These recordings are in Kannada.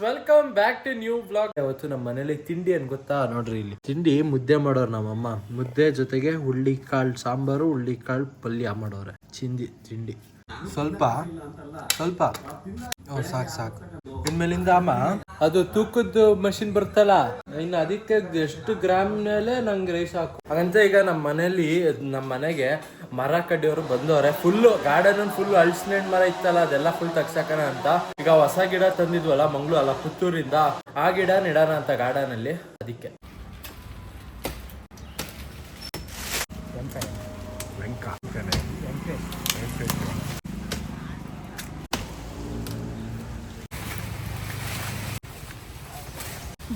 Welcome back to new blog ಅವತ್ತು ನಮ್ಮ ಮನೇಲಿ ತಿಂಡಿ ಏನ್ ಗೊತ್ತಾ? ನೋಡ್ರಿ ಇಲ್ಲಿ. ತಿಂಡಿ ಮುದ್ದೆ ಮಾಡೋರು ನಮ್ಮಮ್ಮ. ಮುದ್ದೆ ಜೊತೆಗೆ ಹುಳ್ಳಿ ಕಾಳು ಸಾಂಬಾರು ಹುಳ್ಳಿ ಕಾಳು ಪಲ್ಯ ಮಾಡೋರೆ. ಚಿಂದಿ, ತಿಂಡಿ. ಸ್ವಲ್ಪ ಸ್ವಲ್ಪ. ಓ, ಸಾಕು ಸಾಕು. ಇನ್ಮೇಲಿಂದ ಅಮ್ಮ, ಅದು ತೂಕದ ಮಷಿನ್ ಬರ್ತಲ್ಲ ಇನ್ನು ಅದಕ್ಕೆ ಎಷ್ಟು ಗ್ರಾಮ್ ಮೇಲೆ ನಂಗೆ ರೈಸ್ ಹಾಕು. ಹಾಗಂತ ಈಗ ನಮ್ಮ ಮನೇಲಿ, ನಮ್ಮ ಮನೆಗೆ ಮರ ಕಡ್ಡಿಯವರು ಬಂದವ್ರೆ ಫುಲ್ಲು ಗಾರ್ಡನ್ ಫುಲ್ ಅಳ್ಸಿನೆಂಟ್ ಮರ ಇತ್ತಲ್ಲ, ಅದೆಲ್ಲ ಫುಲ್ ತಗ್ಸಾಕಣ ಅಂತ. ಈಗ ಹೊಸ ಗಿಡ ತಂದಿದ್ವಲ್ಲ ಮಂಗ್ಳೂರ್ ಅಲ್ಲ, ಪುತ್ತೂರಿಂದ. ಆ ಗಿಡ ನೆಡೋಣ ಅಂತ ಗಾರ್ಡನ್ ಅಲ್ಲಿ, ಅದಕ್ಕೆ.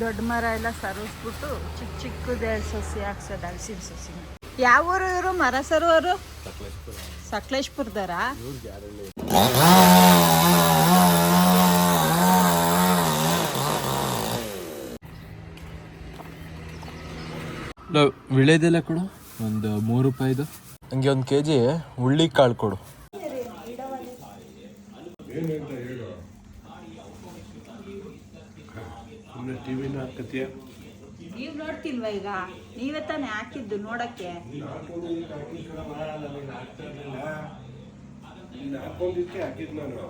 ದೊಡ್ಡ ಮರ ಎಲ್ಲ ಸರಿಸ್ಬಿಟ್ಟು ಚಿಕ್ಕ ಚಿಕ್ಕದ ಸಸಿ ಹಾಕ್ಸೋದು ಹಲಸಿನ ಸಸಿ. ಯಾವ ಊರು ಇವರು? ಮರ ಸರೋರು ಸಕಲೇಶ್ಪುರದಾರ ವಿಳೆದೆಲ್ಲ ಕೊಡು. ಒಂದು ಮೂರು ರೂಪಾಯಿದು. ಹಂಗೆ ಒಂದು ಕೆ ಜಿ ಹುಳ್ಳಿ ಕಾಳು ಕೊಡು. ಟಿ ನೀವ್ ನೋಡ್ತಿಲ್ವಾ ಈಗ? ನೀವೇ ತಾನೇ ಹಾಕಿದ್ದು ನೋಡಕ್ಕೆ. ಹಾಕೊಂಡಿದ್ದಕ್ಕೆ ಹಾಕಿದ್ ನಾನು.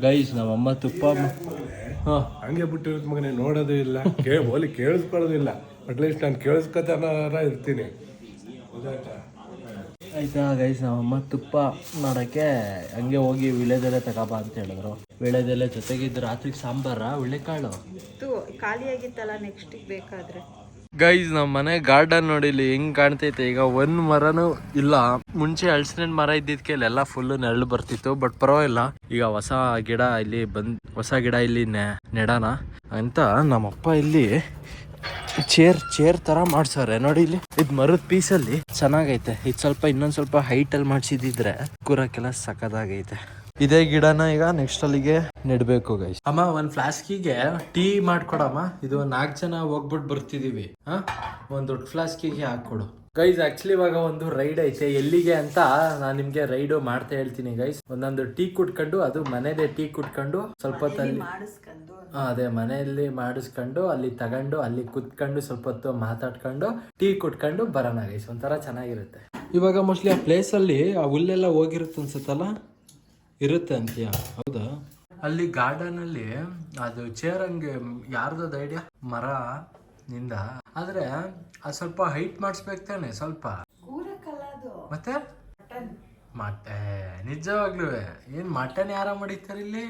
ಗೈಸ್ ನಮ್ಮಮ್ಮ ತುಪ್ಪ ಹಾಂ. ಹಂಗೆ ಬಿಟ್ಟಿರೋದು ಮಗನೇ ನೋಡೋದು ಇಲ್ಲ. ಕೇ ಹೋಲಿ ಕೇಳಿಸ್ಕೊಳ್ಳೋದು ಇಲ್ಲ. ಅಟ್ಲೀಸ್ಟ್ ನಾನು ಕೇಳಿಸ್ಕೊತಾನಾರ ಇರ್ತೀನಿ. ಗೊತ್ತಾಯ್ತಾ ಆಯ್ತಾ ಗೈಸ್ ನಮ್ಮಮ್ಮ ತುಪ್ಪ ಮಾಡೋಕ್ಕೆ ಹಂಗೆ ಹೋಗಿ ವಿಳೆದೆಲೆ ತಗೋಬಾ ಅಂತ ಹೇಳಿದ್ರು. ವಿಳೆದೆಲೆ ಜೊತೆಗಿದ್ದು ರಾತ್ರಿ ಸಾಂಬಾರ ಕಾಳು ತು ಖಾಲಿಯಾಗಿತ್ತಲ್ಲ ನೆಕ್ಸ್ಟ್ ಬೇಕಾದ್ರೆ. ಗೈಸ್ ನಮ್ಮ ಮನೆ ಗಾರ್ಡನ್ ನೋಡಿಲಿ ಹೆಂಗ್ ಕಾಣ್ತೈತೆ ಈಗ ಒಂದ್ ಮರನು ಇಲ್ಲ. ಮುಂಚೆ ಹಳ್ಸಿನ ಮರ ಇದ್ದಿದ್ಕೆ ಇಲ್ಲೆಲ್ಲ ಫುಲ್ ನೆರಳು ಬರ್ತಿತ್ತು ಬಟ್ ಪರವಾಗಿಲ್ಲ. ಈಗ ಹೊಸ ಗಿಡ ಇಲ್ಲಿ ಬಂದ್ ಹೊಸ ಗಿಡ ಇಲ್ಲಿ ನೆ- ನೆಡೋಣ ಅಂತ ನಮ್ಮಪ್ಪ ಇಲ್ಲಿ ಚೇರ್ ಚೇರ್ ತರ ಮಾಡ್ಸವ್ರೆ. ನೋಡಿ ಇಲ್ಲಿ, ಇದ್ ಮರದ ಪೀಸ್ ಅಲ್ಲಿ ಚೆನ್ನಾಗೈತೆ. ಇದ್ ಸ್ವಲ್ಪ ಇನ್ನೊಂದ್ ಸ್ವಲ್ಪ ಹೈಟ್ ಅಲ್ಲಿ ಮಾಡ್ಸಿದಿದ್ರೆ ಕೂರಕ್ಕೆಲ್ಲ ಸಖದಾಗೈತೆ ಇದೇ ಗಿಡನ ಈಗ ನೆಕ್ಸ್ಟ್ ಅಲ್ಲಿಗೆ ನೆಡ್ಬೇಕು ಗೈಸ್ ಅಮ್ಮ, ಒಂದ್ ಫ್ಲಾಸ್ಕಿಗೆ ಟೀ ಮಾಡ್ಕೊಡಮ್ಮ. ಇದು ನಾಲ್ಕು ಜನ ಹೋಗ್ಬಿಟ್ಟು ಬರ್ತಿದೀವಿ. ಹಾ? ಒಂದ್ ದೊಡ್ಡ ಫ್ಲಾಸ್ಕಿಗೆ ಹಾಕೊಡು ಗೈಸ್ ಆಕ್ಚುಲಿ ಇವಾಗ ಒಂದು ರೈಡ್ ಐತೆ. ಎಲ್ಲಿಗೆ ಅಂತ ನಾನು ನಿಮ್ಗೆ ರೈಡ್ ಮಾಡ್ತಾ ಹೇಳ್ತೀನಿ ಗೈಸ್ ಒಂದೊಂದು ಟೀ ಕುಟ್ಕೊಂಡು ಅದು ಮನೇಲೆ ಟೀ ಕುಟ್ಕೊಂಡು ಸ್ವಲ್ಪ ಹೊತ್ತಲ್ಲಿ ಅದೇ ಮನೆಯಲ್ಲಿ ಮಾಡಿಸ್ಕೊಂಡು ಅಲ್ಲಿ ತಗೊಂಡು ಅಲ್ಲಿ ಕುತ್ಕೊಂಡು ಸ್ವಲ್ಪ ಹೊತ್ತು ಮಾತಾಡ್ಕೊಂಡು ಟೀ ಕುಟ್ಕೊಂಡು ಬರೋಣ ಗೈಸ್ ಒಂಥರ ಚೆನ್ನಾಗಿರುತ್ತೆ. ಇವಾಗ ಮೋಸ್ಟ್ಲಿ ಆ ಪ್ಲೇಸ್ ಅಲ್ಲಿ ಆ ಹುಲ್ಲೆಲ್ಲ ಹೋಗಿರುತ್ತೆ ಅನ್ಸುತ್ತಲ್ಲ? ಇರುತ್ತೆ ಅಂತೀಯ? ಹೌದಾ? ಅಲ್ಲಿ ಗಾರ್ಡನ್ ಅಲ್ಲಿ ಅದು ಚೇರ್ ಹಂಗೆ ಯಾರ್ದದ ಐಡಿಯಾ ಮರ. ನಿಂದ. ಆದ್ರೆ ಅದು ಸ್ವಲ್ಪ ಹೈಟ್ ಮಾಡಿಸ್ಬೇಕು ತಾನೆ ಸ್ವಲ್ಪ. ಮತ್ತೆ? ಮತ್ತೆ ನಿಜವಾಗ್ಲೂ. ಏನ್ ಮಟನ್ ಯಾರ ಮಾಡಿರ್ತಾರೆ ಇಲ್ಲಿ?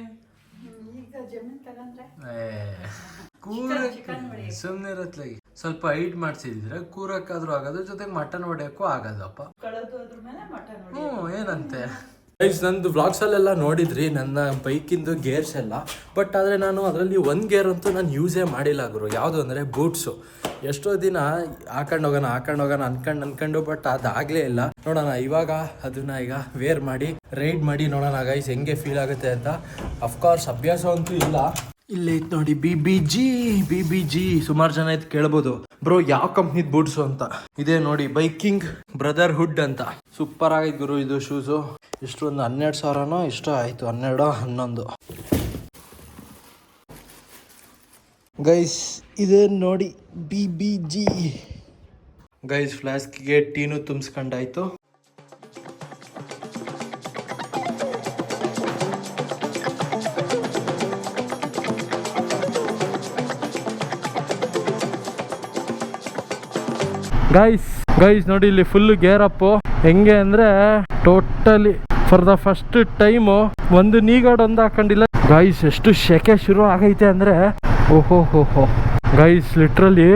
ಸುಮ್ಮನೆ ಇರತ್ಲಾಗಿ ಸ್ವಲ್ಪ ಹೈಟ್ ಮಾಡ್ಸಿದ್ರೆ ಕೂರಕ್ಕಾದ್ರೂ ಆಗೋದು ಜೊತೆಗೆ ಮಟನ್ ಹೊಡೆಯಕ್ಕೂ ಆಗೋದಪ್ಪ ಹ್ಞೂ ಏನಂತೆ? ಗೈಸ್ ನಂದು ವ್ಲಾಗ್ಸ್ ಅಲ್ಲೆಲ್ಲ ನೋಡಿದ್ರಿ, ನನ್ನ ಬೈಕಿಂದು ಗೇರ್ಸ್ ಎಲ್ಲ. ಬಟ್ ಆದರೆ ನಾನು ಅದರಲ್ಲಿ ಒಂದು ಗೇರ್ ಅಂತೂ ನಾನು ಯೂಸೇ ಮಾಡಿಲ್ಲ ಗುರು. ಯಾವುದು ಅಂದರೆ ಬೂಟ್ಸು ಎಷ್ಟೋ ದಿನ ಹಾಕೊಂಡು ಹೋಗೋಣ ಹಾಕೊಂಡು ಹೋಗೋಣ ಅನ್ಕೊಂಡು ಅನ್ಕೊಂಡು ಬಟ್ ಅದಾಗಲೇ ಇಲ್ಲ. ನೋಡೋಣ, ಇವಾಗ ಅದನ್ನ ಈಗ ವೇರ್ ಮಾಡಿ ರೈಡ್ ಮಾಡಿ ನೋಡೋಣ ಗೈಸ್ ಹೆಂಗೆ ಫೀಲ್ ಆಗುತ್ತೆ ಅಂತ. ಅಫ್ಕೋರ್ಸ್ ಅಭ್ಯಾಸ ಅಂತೂ ಇಲ್ಲ. ಇಲ್ಲಿ ಇತ್ತು ನೋಡಿ B B G B B G ಸುಮಾರು ಜನ ಇದು ಕೇಳ್ಬೋದು. ಬ್ರೋ, ಯಾವ ಕಂಪ್ನಿದ್ ಬೂಟ್ಸು ಅಂತ? ಇದೇ ನೋಡಿ ಬೈಕಿಂಗ್ ಬ್ರದರ್ ಹುಡ್ ಅಂತ. ಸೂಪರ್ ಆಗೈತೆ ಗುರು ಇದು ಶೂಸು ಇಷ್ಟು ಒಂದು ಹನ್ನೆರಡು ಸಾವಿರನೋ, ಇಷ್ಟ ಆಯ್ತು, ಹನ್ನೆರಡು, ಹನ್ನೊಂದು. ಗೈಸ್ ಇದೇ ನೋಡಿ ಬಿ ಬಿ ಜಿ ಗೈಸ್ ಫ್ಲಾಸ್ಕಿಗೆ ಟೀನು ತುಂಬಿಸ್ಕೊಂಡಾಯ್ತು ಗೈಸ್ ಗೈಸ್ ನೋಡಿ ಇಲ್ಲಿ ಫುಲ್ ಗೇರ್ ಅಪ್ ಹೆಂಗೆ ಅಂದ್ರೆ totally for the first time ಒಂದು ನೀಗಾಡ್ ಒಂದು ಹಾಕೊಂಡಿಲ್ಲ. ಗೈಸ್ ಎಷ್ಟು ಶೆಕೆ ಶುರು ಆಗೈತೆ ಅಂದ್ರೆ ಓಹೋ ಹೋ ಹೋ ಗೈಸ್ ಲಿಟ್ರಲಿ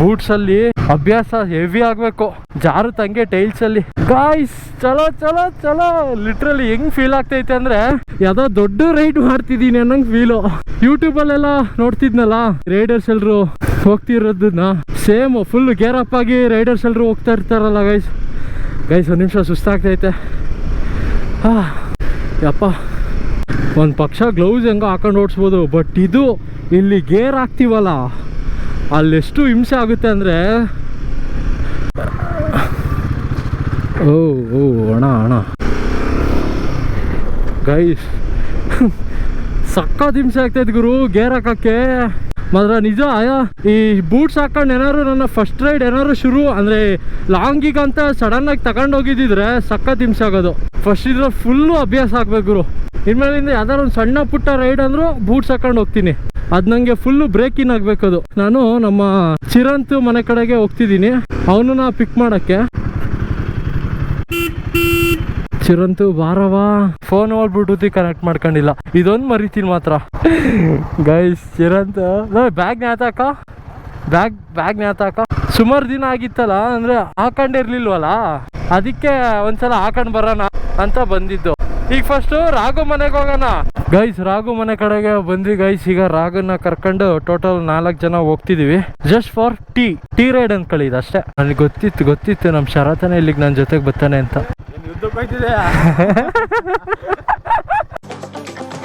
ಬೂಟ್ಸ್ ಅಲ್ಲಿ ಅಭ್ಯಾಸ ಹೆವಿ ಆಗ್ಬೇಕು. ಜಾರುತ್ತಂಗೆ ಟೈಲ್ಸ್ ಅಲ್ಲಿ. ಗಾಯ್ಸ್ ಚಲೋ ಚಲೋ ಚಲೋ. ಲಿಟ್ರಲಿ ಹೆಂಗ್ ಫೀಲ್ ಆಗ್ತೈತೆ ಅಂದ್ರೆ ಯಾವ್ದೋ ದೊಡ್ಡ ರೈಡ್ ಮಾಡ್ತಿದೀನಿ ಅನ್ನಂಗ್ ಫೀಲು ಯೂಟ್ಯೂಬ್ ಅಲ್ಲೆಲ್ಲ ನೋಡ್ತಿದ್ನಲ್ಲ ರೈಡರ್ಸ್ ಎಲ್ರು. ಹೋಗ್ತಿರೋದನ್ನ ಸೇಮ್ ಫುಲ್ ಗೇರ್ ಅಪ್ ಆಗಿ ರೈಡರ್ಸ್ ಎಲ್ಲರೂ ಹೋಗ್ತಾ ಇರ್ತಾರಲ್ಲ ಗೈಸ್ ಗೈಸ್ ಒಂದು ನಿಮಿಷ ಸುಸ್ತಾಗ್ತೈತೆ ಹಾ, ಯಪ್ಪ. ಒಂದು ಪಕ್ಷ ಗ್ಲೌಸ್ ಹೆಂಗೋ ಹಾಕೊಂಡು ಓಡಿಸ್ಬೋದು ಬಟ್ ಇದು ಇಲ್ಲಿ ಗೇರ್ ಹಾಕ್ತೀವಲ್ಲ, ಅಲ್ಲೆಷ್ಟು ಹಿಂಸೆ ಆಗುತ್ತೆ ಅಂದರೆ. ಓ ಓ, ಅಣ್ಣ ಅಣ್ಣ. ಗೈಸ್ ಸಕ್ಕ ಹಿಂಸೆ ಆಗ್ತೈತೆ ಗುರು ಗೇರ್ ಹಾಕಕ್ಕೆ. ಮಾತ್ರ ನಿಜ ಈ ಬೂಟ್ಸ್ ಹಾಕೊಂಡು ಏನಾದ್ರು ನನ್ನ ಫಸ್ಟ್ ರೈಡ್ ಏನಾದ್ರು ಶುರು, ಅಂದರೆ ಲಾಂಗಿಗಂತ ಸಡನ್ನಾಗಿ ತಗೊಂಡು ಹೋಗಿದ್ದಿದ್ರೆ ಸಖತ್ ಹಿಂಸೆ ಆಗೋದು. ಫಸ್ಟ್ ಇದ್ರೆ ಫುಲ್ಲು ಅಭ್ಯಾಸ ಆಗಬೇಕು ಇನ್ಮೇಲಿಂದ ಯಾವ್ದಾದ್ರು ಒಂದು ಸಣ್ಣ ಪುಟ್ಟ ರೈಡ್ ಅಂದರೂ ಬೂಟ್ಸ್ ಹಾಕೊಂಡು ಹೋಗ್ತೀನಿ. ಅದು ನನಗೆ ಫುಲ್ಲು ಬ್ರೇಕ್ ಇನ್ ಆಗಬೇಕು ಅದು. ನಾನು ನಮ್ಮ ಚಿರಂತ್ ಮನೆ ಕಡೆಗೆ ಹೋಗ್ತಿದ್ದೀನಿ. ಅವನನ್ನ ಪಿಕ್ ಮಾಡೋಕ್ಕೆ. ಚಿರಂತು ಬಾರವಾ ಫೋನ್ ಬ್ಲೂಟೂತ್ ಕನೆಕ್ಟ್ ಮಾಡ್ಕೊಂಡಿಲ್ಲ. ಇದೊಂದು ಮರಿತೀನಿ ಮಾತ್ರ. ಗೈಸ್ ಚಿರಂತ. ಬ್ಯಾಗ್ ನ್ಯಾತಾಕ ಬ್ಯಾಗ್ ಬ್ಯಾಗ್ ನ್ಯಾತಾಕ ಸುಮಾರು ದಿನ ಆಗಿತ್ತಲ್ಲ, ಅಂದ್ರೆ ಹಾಕೊಂಡಿರ್ಲಿಲ್ವಲ್ಲ? ಅದಕ್ಕೆ ಒಂದ್ಸಲ ಹಾಕೊಂಡ್ ಬರೋಣ ಅಂತ ಬಂದಿದ್ದು. ಈಗ ಫಸ್ಟು ರಾಘು ಮನೆಗೆ ಹೋಗೋಣ. ಗೈಸ್ ರಾಘು ಮನೆ ಕಡೆಗೆ ಬಂದ್ವಿ ಗೈಸ್ ಈಗ ರಾಘುನ ಕರ್ಕೊಂಡು ಟೋಟಲ್ ನಾಲ್ಕು ಜನ ಹೋಗ್ತಿದೀವಿ. Just for tea tea ride ಅನ್ಕೊಳ್ಳಿ ಅಷ್ಟೇ. ನನಗೆ ಗೊತ್ತಿತ್ತು ಗೊತ್ತಿತ್ತು. ನಮ್ಮ ಶರತನೇ ಇಲ್ಲಿಗೆ ನನ್ನ ಜೊತೆಗೆ ಬರ್ತಾನೆ ಅಂತ. 快点啊！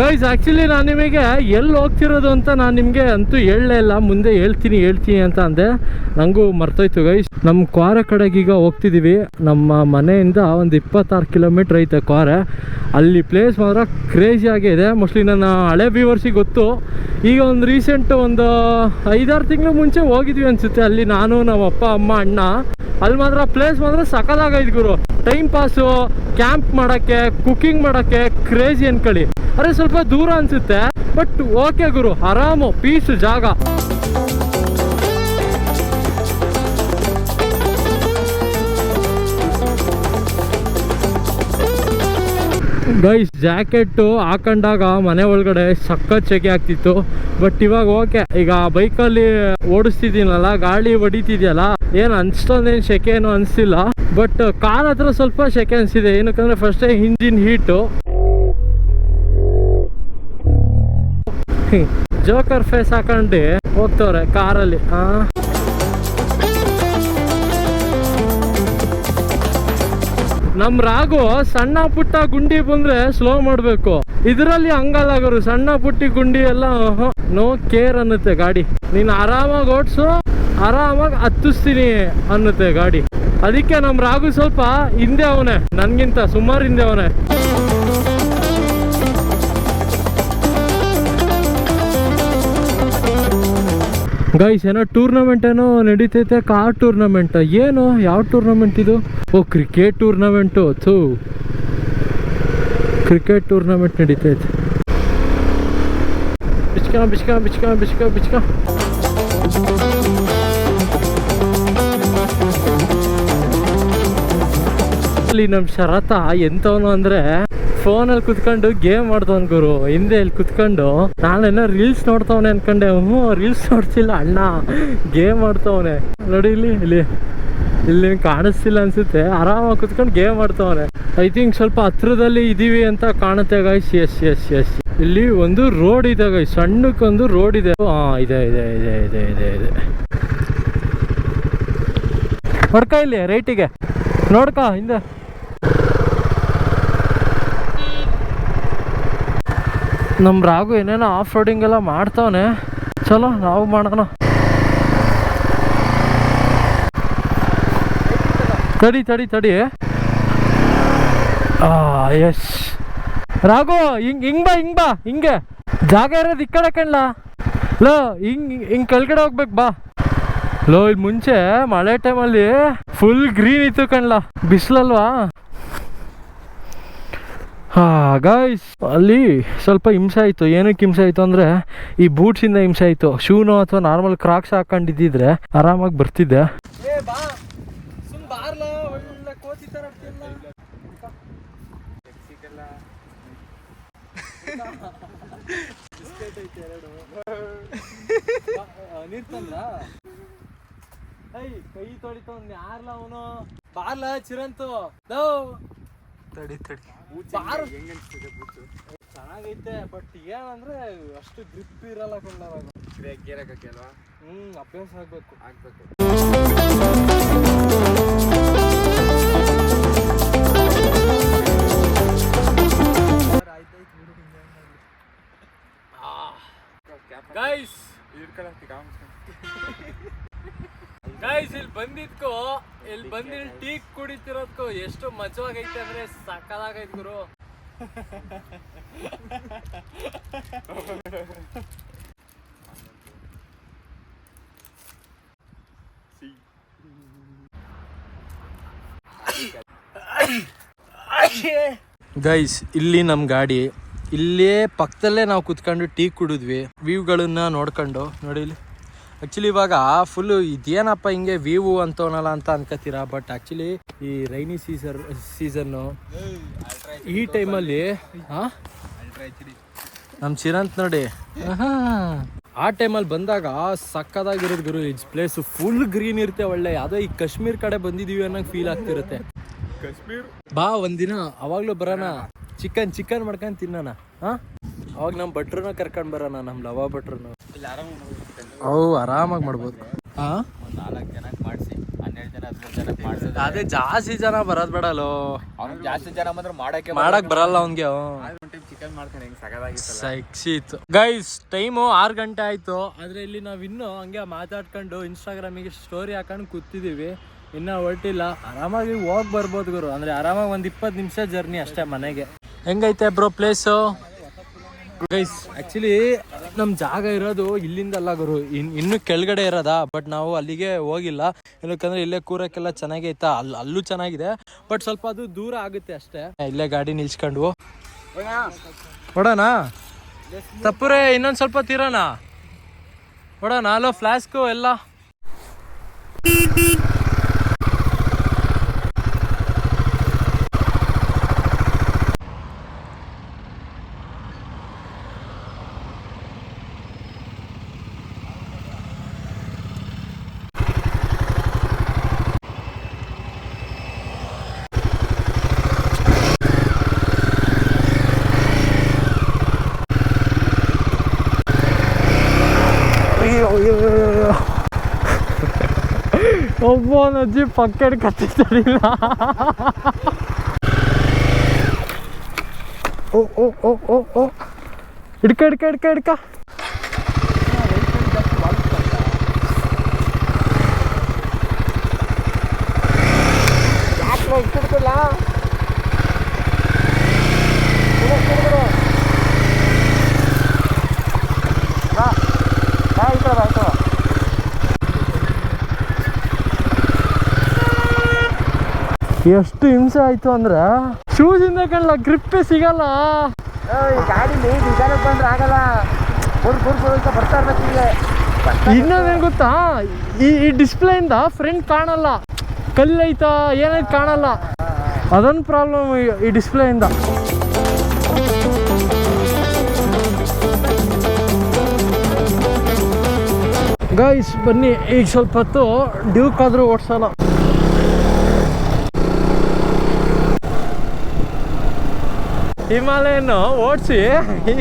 ಗೈಸ್ ಆ್ಯಕ್ಚುಲಿ ನಾನು ನಿಮಗೆ ಎಲ್ಲಿ ಹೋಗ್ತಿರೋದು ಅಂತ ನಾನು ನಿಮಗೆ ಅಂತೂ ಹೇಳಲೇ ಇಲ್ಲ. ಮುಂದೆ ಹೇಳ್ತೀನಿ ಹೇಳ್ತೀನಿ ಅಂತ ಅಂದೆ. ನನಗೂ ಮರ್ತೋಯ್ತು ಗೈಸ್ ನಮ್ಮ ಕ್ವಾರೆ ಕಡೆಗೆ ಈಗ ಹೋಗ್ತಿದ್ದೀವಿ ನಮ್ಮ ಮನೆಯಿಂದ ಒಂದು ಇಪ್ಪತ್ತಾರು ಕಿಲೋಮೀಟ್ರ್ ಐತೆ ಕ್ವಾರೆ. ಅಲ್ಲಿ ಪ್ಲೇಸ್ ಮಾತ್ರ ಕ್ರೇಜಿ ಇದೆ. ಮೋಸ್ಟ್ಲಿ ನನ್ನ ಹಳೆ ವ್ಯೂವರ್ಸಿಗೆ ಗೊತ್ತು. ಈಗ ಒಂದು ರೀಸೆಂಟ್ ಒಂದು ಐದಾರು ತಿಂಗಳು ಮುಂಚೆ ಹೋಗಿದ್ವಿ ಅನಿಸುತ್ತೆ. ಅಲ್ಲಿ ನಾನು, ನಮ್ಮ ಅಪ್ಪ, ಅಮ್ಮ, ಅಣ್ಣ. ಅಲ್ಲಿ ಮಾತ್ರ ಪ್ಲೇಸ್ ಮಾತ್ರ ಸಕಲಾಗೈದು ಗುರು. ಟೈಮ್ ಪಾಸು ಕ್ಯಾಂಪ್ ಮಾಡೋಕ್ಕೆ ಕುಕ್ಕಿಂಗ್ ಮಾಡೋಕ್ಕೆ ಕ್ರೇಜಿ ಅನ್ಕೊಳ್ಳಿ. ಅರೆ ಸ್ವಲ್ಪ ದೂರ ಅನ್ಸುತ್ತೆ ಬಟ್ ಓಕೆ ಗುರು, ಆರಾಮು ಪೀಸ್ ಜಾಗ. ಗೈಸ್ ಜಾಕೆಟ್ಟು ಹಾಕೊಂಡಾಗ ಮನೆ ಒಳಗಡೆ ಸಖತ್ ಸೆಕೆ ಆಗ್ತಿತ್ತು ಬಟ್ ಇವಾಗ ಓಕೆ ಈಗ ಬೈಕಲ್ಲಿ ಓಡಿಸ್ತಿದ್ದೀನಲ್ಲ, ಗಾಳಿ ಹೊಡಿತಿದ್ಯಲ್ಲ, ಏನು ಅನ್ಸ್ಟೊಂದೇನು ಸೆಕೆ ಏನು ಅನಿಸ್ತಿಲ್ಲ ಬಟ್ ಕಾರ್ ಹತ್ರ ಸ್ವಲ್ಪ ಸೆಕೆ ಅನಿಸಿದೆ, ಏನಕ್ಕಂದ್ರೆ ಫಸ್ಟೇ ಇಂಜಿನ್ ಹೀಟು ಜೋಕರ್ ಫೇಸ್ ಹಾಕೊಂಡು, ಹೋಗ್ತವ್ರೆ ಕಾರಲ್ಲಿ. ಆ. ನಮ್ ರಾಗು ಸಣ್ಣ ಪುಟ್ಟ ಗುಂಡಿ ಬಂದ್ರೆ ಸ್ಲೋ ಮಾಡ್ಬೇಕು. ಇದರಲ್ಲಿ ಹಂಗಲ್ಲ ಗುರು, ಸಣ್ಣ ಪುಟ್ಟಿ ಗುಂಡಿ ಎಲ್ಲ ನೋ ಕೇರ್ ಅನ್ನುತ್ತೆ ಗಾಡಿ. ನೀನ್ ಆರಾಮಾಗಿ ಓಡಿಸು, ಆರಾಮಾಗಿ ಹತ್ತಿಸ್ತೀನಿ ಅನ್ನುತ್ತೆ ಗಾಡಿ. ಅದಕ್ಕೆ ನಮ್ ರಾಗು ಸ್ವಲ್ಪ ಹಿಂದೆ ಅವನೇ, ನನ್ಗಿಂತ ಸುಮಾರು ಹಿಂದೆ ಅವನೆ. ಗೈಸ್ ಏನೋ ಟೂರ್ನಮೆಂಟ್ ಏನೋ ನಡೀತೈತೆ ಕಾರ್ ಟೂರ್ನಮೆಂಟ್ ಏನು? ಯಾವ ಟೂರ್ನಮೆಂಟ್ ಇದು? ಓ ಕ್ರಿಕೆಟ್ ಟೂರ್ನಮೆಂಟು ಥೂ. ಕ್ರಿಕೆಟ್ ಟೂರ್ನಮೆಂಟ್ ನಡೀತೈತೆ. ಬಿಚ್ಕ ಬಿಚ್ಕ ಬಿಚ್ಕ ಬಿಚ್ಕ ಬಿಚ್ಕ. ಅಲ್ಲಿ ನಮ್ಮ ಶರತ ಎಂಥವನು ಅಂದ್ರೆ ಫೋನಲ್ಲಿ ಕುತ್ಕೊಂಡು ಗೇಮ್ ಮಾಡ್ತವನ್ ಗುರು. ಹಿಂದೆ ಇಲ್ಲಿ ಕುತ್ಕೊಂಡು ನಾನೇನೋ ರೀಲ್ಸ್ ನೋಡ್ತಾವನೆ ಅನ್ಕೊಂಡೆ. ಹ್ಞೂ ರೀಲ್ಸ್ ನೋಡ್ತಿಲ್ಲ ಅಣ್ಣ. ಗೇಮ್ ಆಡ್ತಾವನೆ. ನೋಡಿ ಇಲ್ಲಿ ಇಲ್ಲಿ ಇಲ್ಲಿ ಕಾಣಿಸ್ತಿಲ್ಲ ಅನ್ಸುತ್ತೆ. ಆರಾಮಾಗಿ ಕುತ್ಕೊಂಡು ಗೇಮ್ ಆಡ್ತಾವನೆ. ಐ ಥಿಂಕ್ ಸ್ವಲ್ಪ ಹತ್ರದಲ್ಲಿ ಇದೀವಿ ಅಂತ ಕಾಣುತ್ತೆ ಗಾಯ್ಸ್ ಎಸ್ ಎಸ್ ಎಸ್ ಇಲ್ಲಿ ಒಂದು ರೋಡ್ ಇದೆ ಗಾಯ್ಸ್ ಸಣ್ಣಕ್ಕೊಂದು ರೋಡ್ ಇದೆ. ಹಾ ಇದೆ ಇದೆ ಇದೆ ಇದೆ ಇದೆ ಇದೆ. ಹೊಡ್ಕ ಇಲ್ಲಿ ರೈಟಿಗೆ ನೋಡ್ಕ, ಹಿಂದೆ. ನಮ್ಮ ರಾಗು ಏನೇನೋ ಆಫ್ ರೋಡಿಂಗ್ ಎಲ್ಲ ಮಾಡ್ತಾವನೆ. ಚಲೋ, ನಾವು ಮಾಡೋಣ. ತಡಿ ತಡಿ ತಡಿ. ಎಸ್ ರಾಘು, ಹಿಂಗ್ ಹಿಂಗ್ ಬಾ ಹಿಂಗ್ ಬಾ, ಹಿಂಗೆ. ಜಾಗ ಇರೋದು ಈ ಕಡೆ ಕಣ್ಲ. ಲೋ, ಹಿಂಗ್ ಹಿಂಗ್ ಕೆಳಗಡೆ ಹೋಗ್ಬೇಕು, ಬಾ. ಲೋ ಇಲ್ಲಿ ಮುಂಚೆ ಮಳೆ ಟೈಮಲ್ಲಿ ಫುಲ್ ಗ್ರೀನ್ ಇತ್ತು ಕಣ್ಲ. ಬಿಸಿಲಲ್ವಾ? ಗಾಯ್ಸ್ ಅಲ್ಲಿ ಸ್ವಲ್ಪ ಹಿಂಸೆ ಆಯಿತು. ಏನಕ್ಕೆ ಹಿಂಸೆ ಆಯಿತು ಅಂದರೆ ಈ ಬೂಟ್ಸಿಂದ ಹಿಂಸೆ ಆಯಿತು. ಶೂನು ಅಥವಾ ನಾರ್ಮಲ್ ಕ್ರಾಕ್ಸ್ ಹಾಕೊಂಡಿದ್ದಿದ್ರೆ ಆರಾಮಾಗಿ ಬರ್ತಿದ್ದೆ. ನೀರ್ ತಂದ್ರ? ಕೈ ತೊಳಿತವ್ ಯಾರ್ಲ ಅವನು? ಬಾರ್ಲ ಚಿರಂತು. ತಡಿ ತಡಿ. ಬಾರ್ ಚೆನ್ನಾಗೈತೆ ಬಟ್ ಏನಂದ್ರೆ ಅಷ್ಟು ಗ್ರಿಪ್ ಇರಲ್ಲ ಕೊಂಡಾಗ ಹ್ಮ್ ಅಭ್ಯಾಸ ಆಗ್ಬೇಕು. ಆಗ್ಬೇಕು ಗೈಸ್ ಗೈಸ್ ಇಲ್ಲಿ ಬಂದಿದ್ಕೋ ಇಲ್ಲಿ ಬಂದು ಇಲ್ಲಿ ಟೀ ಕುಡಿತಿರೋದ್ಕೋ ಎಷ್ಟು ಮಜವಾಗೈತೆ ಅಂದ್ರೆ ಸಕಾಲಾಗೈತೆ ಗುರು. ಗೈಸ್ ಇಲ್ಲಿ ನಮ್ಮ ಗಾಡಿ. ಇಲ್ಲೇ ಪಕ್ಕದಲ್ಲೇ ನಾವು ಕುತ್ಕೊಂಡು ಟೀ ಕುಡಿದ್ವಿ. ವ್ಯೂಗಳನ್ನ ನೋಡ್ಕೊಂಡು ನೋಡಿ ಇಲ್ಲಿ. ಆ್ಯಕ್ಚುಲಿ ಇವಾಗ ಫುಲ್ಲು ಇದೇನಪ್ಪ ಹಿಂಗೆ ವಿವು ಅಂತವನಲ್ಲ ಅಂತ ಅನ್ಕೋತೀರಾ ಬಟ್ ಆ್ಯಕ್ಚುಲಿ ಈ ರೈನಿ ಸೀಸರ್ ಸೀಸನ್ನು ಈ ಟೈಮಲ್ಲಿ ನಮ್ಮ ಚಿರಂತ್ ನೋಡಿ. ಆ ಟೈಮಲ್ಲಿ ಬಂದಾಗ ಸಕ್ಕದಾಗಿರೋದು ಗುರು ಇಟ್ಸ್ ಪ್ಲೇಸ್ ಫುಲ್ ಗ್ರೀನ್ ಇರುತ್ತೆ ಒಳ್ಳೆ. ಯಾವುದೋ ಈ ಕಾಶ್ಮೀರ್ ಕಡೆ ಬಂದಿದೀವಿ ಅನ್ನೋ ಫೀಲ್ ಆಗ್ತಿರುತ್ತೆ. ಬಾ ಒಂದಿನ ಅವಾಗ್ಲೂ ಬರೋಣ. ಚಿಕನ್ ಚಿಕನ್ ಮಾಡ್ಕೊಂಡು ತಿನ್ನೋಣ ಹಾಂ ಅವಾಗ ನಮ್ಮ ಭಟ್ರನ್ನ ಕರ್ಕೊಂಡು ಬರೋಣ ನಮ್ಮ ಲವ ಭಟ್ರನ್ನ. ಅವು ಆರಾಮಾಗಿ ಮಾಡ್ಬೋದು. ನಾಲ್ಕು ಜನಕ್ಕೆ ಮಾಡಿಸಿ ಹನ್ನೆರಡು ಜನ ಹದಿಮೂರು ಜನಕ್ಕೆ ಅದೇ ಜಾಸ್ತಿ ಜನ ಬರೋದ್ ಬೇಡಲ್ಲೋ. ಜಾಸ್ತಿ ಜನ ಬಂದ್ರೆ ಮಾಡಕ್ಕೆ ಮಾಡಕ್ ಬರಲ್ಲ ಅವ್ನ್ಗೆ ಚಿಕನ್ ಗೈಸ್ ಟೈಮು ಆರು ಗಂಟೆ ಆಯ್ತು. ಆದ್ರೆ ಇಲ್ಲಿ ನಾವ್ ಇನ್ನು ಹಂಗೆ ಮಾತಾಡ್ಕೊಂಡು ಇನ್ಸ್ಟಾಗ್ರಾಮಿಗೆ ಸ್ಟೋರಿ ಹಾಕೊಂಡು ಕೂತಿದೀವಿ. ಇನ್ನ ಹೊರಟಿಲ್ಲ. ಆರಾಮಾಗಿ ಹೋಗ್ ಬರ್ಬೋದು ಗುರು. ಅಂದ್ರೆ ಆರಾಮಾಗಿ ಒಂದ್ ಇಪ್ಪತ್ತು ನಿಮಿಷ ಜರ್ನಿ ಅಷ್ಟೇ ಮನೆಗೆ. ಹೆಂಗೈತೆ ಬ್ರೋ ಪ್ಲೇಸು ಗೈಸ್ ಆಕ್ಚುಲಿ ನಮ್ ಜಾಗ ಇರೋದು ಇಲ್ಲಿಂದ ಅಲ್ಲ ಗುರು. ಇನ್, ಇನ್ನು ಕೆಳಗಡೆ ಇರೋದಾ? ಬಟ್ ನಾವು ಅಲ್ಲಿಗೆ ಹೋಗಿಲ್ಲ. ಏನಕ್ಕಂದ್ರೆ ಇಲ್ಲೇ ಕೂರಕ್ಕೆಲ್ಲ ಚೆನ್ನಾಗೈತಾ ಅಲ್ಲಿ ಅಲ್ಲೂ ಚೆನ್ನಾಗಿದೆ. ಬಟ್ ಸ್ವಲ್ಪ ಅದು ದೂರ ಆಗುತ್ತೆ ಅಷ್ಟೇ. ಇಲ್ಲೇ ಗಾಡಿ ನಿಲ್ಸ್ಕೊಂಡು. ಹೊಡೋಣ? ತಪ್ಪರೆ, ಇನ್ನೊಂದು ಸ್ವಲ್ಪ ತಿರೋಣ? ಹೊಡೋಣ? ಅಲ್ಲೋ ಫ್ಲಾಸ್ಕು ಎಲ್ಲ. お坊の10パッケル買ってきたりな。おおおおお。いるかいるかいるかいるか。ಎಷ್ಟು ಹಿಂಸೆ ಆಯ್ತು ಅಂದ್ರೆ ಶೂಸ್ ಇಂದ ಕಣ್ಲ ಗ್ರಿಪ್ಪೇ ಸಿಗಲ್ಲ. ಗಾಡಿಲಿ ಡಿಸೈನ್ ಬಂದ್ರೆ ಆಗಲ್ಲ. ಬರ್ತಾ ಇನ್ನೊಂದೇನು ಗೊತ್ತಾ? ಈ ಈ ಡಿಸ್ಪ್ಲೇ ಇಂದ ಫ್ರಂಟ್ ಕಾಣಲ್ಲ. ಕಲ್ಲೈತಾ ಏನೈತ್ ಕಾಣಲ್ಲ. ಅದೊಂದು ಪ್ರಾಬ್ಲಮ್ ಈ ಡಿಸ್ಪ್ಲೇ ಇಂದ. ಗಾಯ್ಸ್ ಬನ್ನಿ ಈಗ ಸ್ವಲ್ಪ ಹೊತ್ತು ಡ್ಯೂಕ್ ಆದ್ರೂ ಓಡ್ಸಲ್ಲ ಹಿಮಾಲಯನ್ ಓಡಿಸಿ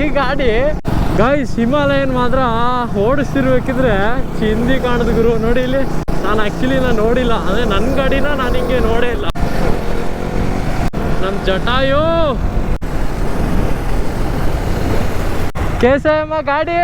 ಈ ಗಾಡಿ. ಗಾಯ್ಸ್ ಹಿಮಾಲಯನ್ ಮಾತ್ರ ಓಡಿಸ್ತಿರ್ಬೇಕಿದ್ರೆ ಚಿಂದಿ ಕಾಣದ ಗುರು. ನೋಡಿ ಇಲ್ಲಿ, ನಾನು ಆಕ್ಚುಲಿ ನಾನು ನೋಡಿಲ್ಲ. ಅಂದ್ರೆ ನನ್ನ ಗಾಡಿನ ನಾನು ಹಿಂಗೆ ನೋಡೇ ಇಲ್ಲ. ನಮ್ ಜಟಾಯು. ಕೇಸಮ್ಮ ಗಾಡಿ.